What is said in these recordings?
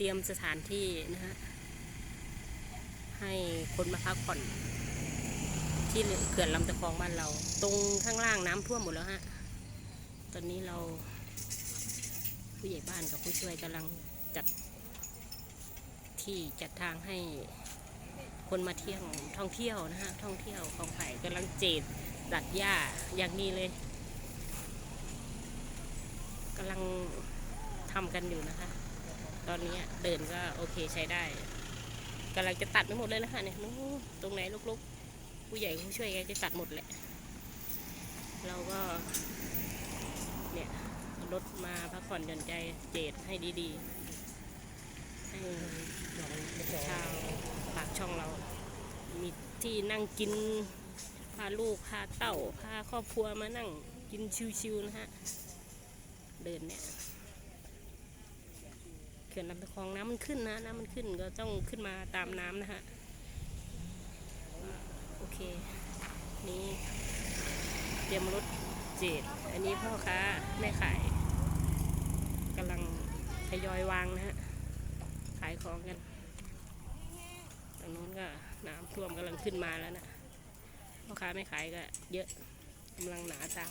เตรียมสถานที่นะฮะให้คนมาพักผ่อน ที่เขื่อนลำตะคองบ้านเรา ตรงข้างล่างน้ำท่วมหมดแล้วฮะ ตอนนี้เราผู้ใหญ่บ้านกับผู้ช่วยกำลังจัดที่จัดทางให้คนมาเที่ยวท่องเที่ยวนะฮะท่องเที่ยวของไผ่กำลังเจดดัดหญ้าอย่างนี้เลยกำลังทำกันอยู่นะคะ ตอนนี้เดินก็โอเคใช้ได้กำลังจะตัดไม่หมดเลยนะคะเนี่ยตรงไหนลุกๆ ผู้ใหญ่ผู้ช่วยกันจะตัดหมดแหละ เราก็เนี่ยรถมาพักผ่อนหย่อนใจเจดให้ดีๆ ให้ชาวปากช่องเรา มีที่นั่งกินพาลูกพาเต้าพาครอบครัวมานั่งกินชิวๆนะฮะ เดินเนี่ย ขื่อนลำตะคองน้ำมันขึ้นนะน้ำมันขึ้นก็ต้องขึ้นมาตามน้ำนะฮะโอเค นี่เตรียมรถเจดอันนี้พ่อค้าแม่ขายกำลังทยอยวางนะฮะขายของกันตรงนู้นก็น้ำท่วมกำลังขึ้นมาแล้วนะพ่อค้าไม่ขายก็เยอะกำลังหนาตา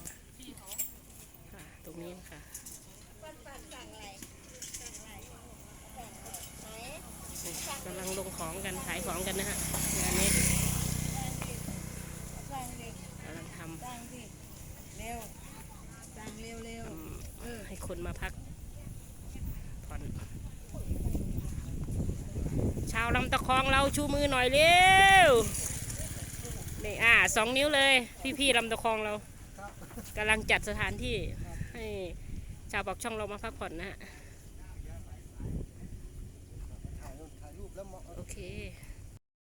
ค่ะ ตรงนี้ค่ะนี่ กำลังลงของกันขายของกันนะฮะงานนี้สั่งดิกำลังทำสั่งดิเร็วสั่งเร็วเร็วทเออำให้คนมาพักผ่อนชาวลำตะคองเราชูมือหน่อยเร็วนี่อ่าสองนิ้วเลย พี่ๆลำตะคองเรากำลังจัดสถานที่ให้ชาวปากช่องเรามาพักผ่อนนะฮะ ถ่ายรูปถ่ายรูปแล้วมอง โอ เคถ